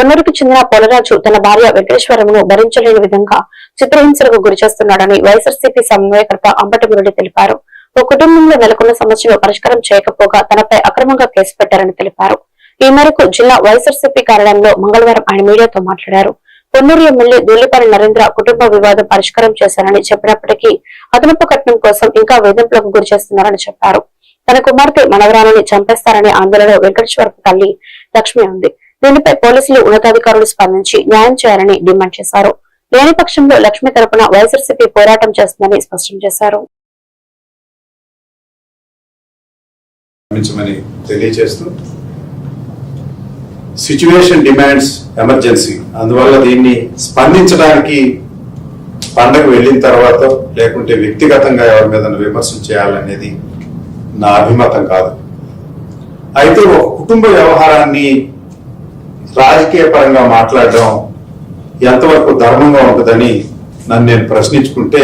పొన్నూరుకు చెందిన పొలరాజు తన భార్య వెంకటేశ్వరమును భరించలేని విధంగా చిత్రహింసలకు గురి చేస్తున్నాడని వైఎస్ఆర్సీపీ సమన్వయకర్త అంబటి మురళి తెలిపారు. ఓ కుటుంబంలో నెలకొన్న సమస్యను పరిష్కారం చేయకపోగా తనపై అక్రమంగా కేసు పెట్టారని తెలిపారు. ఈ మేరకు జిల్లా వైఎస్ఆర్సీపీ కార్యాలయంలో మంగళవారం ఆయన మీడియాతో మాట్లాడారు. పొన్నూరు ఎమ్మెల్యే దూలిపాలి నరేంద్ర కుటుంబ వివాదం పరిష్కారం చేశారని చెప్పినప్పటికీ అదనపు కట్నం కోసం ఇంకా వేధింపులకు గురి చేస్తున్నారని చెప్పారు. తన కుమార్తె మనవరాలని చంపేస్తారనే ఆందోళన వెంకటేశ్వరపు తల్లి లక్ష్మి ఉంది. దీనిపై పోలీసులు ఉన్నతాధికారులు స్పందించి న్యాయం చేయాలని డిమాండ్ చేశారు. లేని పక్షంలో లక్ష్మి తరపున వైఎస్ఆర్సీపీ పోరాటం చేస్తుందని స్పష్టం చేశారు. తెలియజేస్తూ సిచ్యువేషన్ డిమాండ్స్ ఎమర్జెన్సీ. అందువల్ల దీన్ని స్పందించడానికి పండగ వెళ్ళిన తర్వాత లేకుంటే వ్యక్తిగతంగా ఎవరి మీద విమర్శలు చేయాలనేది నా అభిమతం కాదు. అయితే ఒక కుటుంబ వ్యవహారాన్ని రాజకీయ పరంగా మాట్లాడడం ఎంతవరకు ధర్మంగా ఉంటుందని నన్ను నేను ప్రశ్నించుకుంటే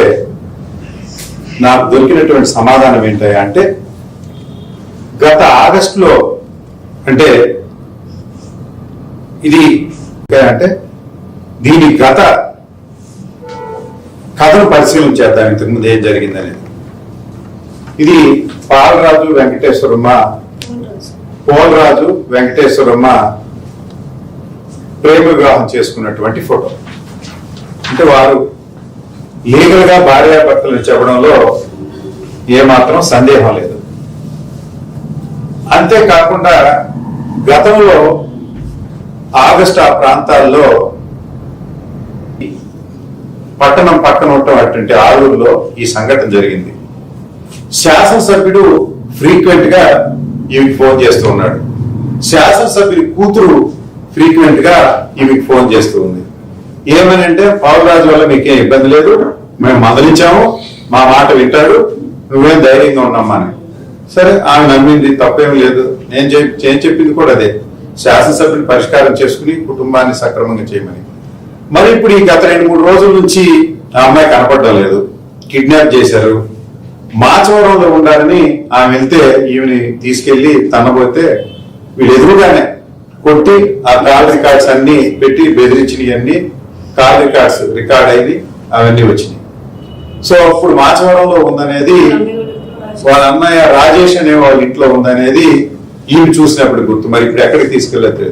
నాకు దొరికినటువంటి సమాధానం ఏంటంటే అంటే గత ఆగస్టులో అంటే ఇది అంటే దీని గత కథను పరిశీలన చేద్దాం. ఇంతకుముందు ఏం జరిగిందనేది ఇది పాలరాజు వెంకటేశ్వరమ్మ పోలరాజు వెంకటేశ్వరమ్మ ప్రేమ వివాహం చేసుకున్నటువంటి ఫోటో. అంటే వారు లీగల్గా భార్యాభర్తలు చెప్పడంలో ఏమాత్రం సందేహం లేదు. అంతేకాకుండా గతంలో ఆగస్టు ఆ ప్రాంతాల్లో పట్టణం పక్కన ఉన్నటువంటి ఆలూరులో ఈ సంఘటన జరిగింది. శాసనసభ్యుడు ఫ్రీక్వెంట్గా ఈమె ఫోన్ చేస్తూ ఉన్నాడు. శాసనసభ్యుడి కూతురు ఫ్రీక్వెంట్గా ఈమెకి ఫోన్ చేస్తూ ఉంది. ఏమని అంటే పావురాజు వల్ల మీకేం ఇబ్బంది లేదు మేము మందలించాము మా మాట వింటాడు నువ్వేం ధైర్యంగా ఉన్నామా సరే ఆమె నమ్మింది తప్పేం లేదు. నేను చెప్- నేను చెప్పింది కూడా అదే. శాసనసభ్యుని పరిష్కారం చేసుకుని కుటుంబాన్ని సక్రమంగా చేయమని. మరి ఇప్పుడు ఈ గత రెండు మూడు రోజుల నుంచి ఆ అమ్మాయి కనపడడం లేదు. కిడ్నాప్ చేశారు. మాచవరంలో ఉండాలని ఆమె వెళ్తే ఈమెని తీసుకెళ్ళి తన్నబోతే వీళ్ళు ఎదురుగానే కొట్టి ఆ కాల్ రికార్డ్స్ అన్ని పెట్టి బెదిరించినవన్నీ కాల్ రికార్డ్స్ రికార్డ్ అయింది అవన్నీ వచ్చినాయి. సో అప్పుడు మాచవరంలో ఉందనేది వాళ్ళ అన్నయ్య రాజేష్ అనే వాళ్ళ ఇంట్లో ఉందనేది ఈమె చూసినప్పుడు గుర్తు. మరి ఇప్పుడు ఎక్కడికి తీసుకెళ్ళలేదు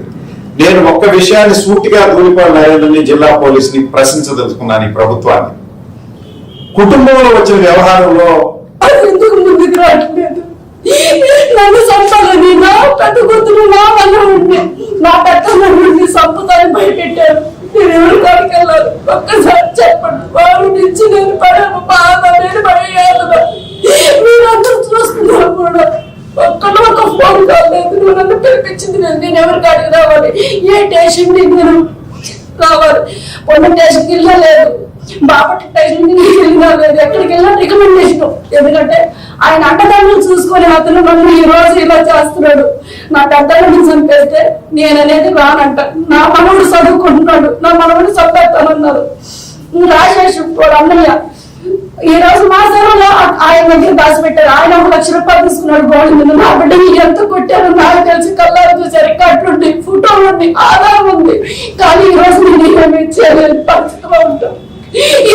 నేను ఒక్క విషయాన్ని సూటిగా ధూళిపాడు నరేంద్రని జిల్లా పోలీసుని ప్రశ్నించదలుచుకున్నాను ఈ ప్రభుత్వాన్ని. కుటుంబంలో వచ్చిన వ్యవహారంలో అది ఎందుకు నన్ను నా పెద్ద నా వల్ల ఉండే నా పెద్ద నుండి సంపుతాన్ని భయపెట్టారు. నేను ఎవరి కాడికి వెళ్ళాలి? ఒక్కసారి చెప్పండి. వాడు నుంచి నేను పడను బాధ నేను పడేయాలి మీరందరూ చూస్తున్నారు కూడా. ఒక్కడు ఒక ఫోన్ కాలేదు నువ్వు నన్ను పిలిపించింది నేను. ఎవరి కాడికి రావాలి? ఏ స్టేషన్ నేను రావాలి? పొన్న స్టేషన్కి వెళ్ళలేదు. బాపట్ల స్టేషన్కి నేను వెళ్ళినా లేదు. ఎక్కడికి వెళ్ళినా రికమెండేషన్ ఎందుకంటే ఆయన అండదండలు చూసుకొని అతను నన్ను ఈ రోజు ఇలా చేస్తున్నాడు. నా పెద్దలను చంపేస్తే నేను అనేది రానంట. నా మనవుడు చదువుకుంటున్నాడు. నా మనవుడు చంపేస్తానన్నారు. రాజేష్ వాడు అన్నయ్య ఈ రోజు మా సేవలో ఆయన దగ్గర దాచిపెట్టారు ఆయన ఒక లక్ష రూపాయలు తీసుకున్నాడు గోల్డ్ మీద. నా బిడ్డని ఎంత కొట్టారు నాకు తెలిసి కల్లారు చూసారు రికార్డులు ఉంది ఫోటో ఉంది ఆధారం ఉంది కానీ ఈ రోజు నేను ఏమి చేయలేని పరిస్థితిలో ఉంటాను ఈ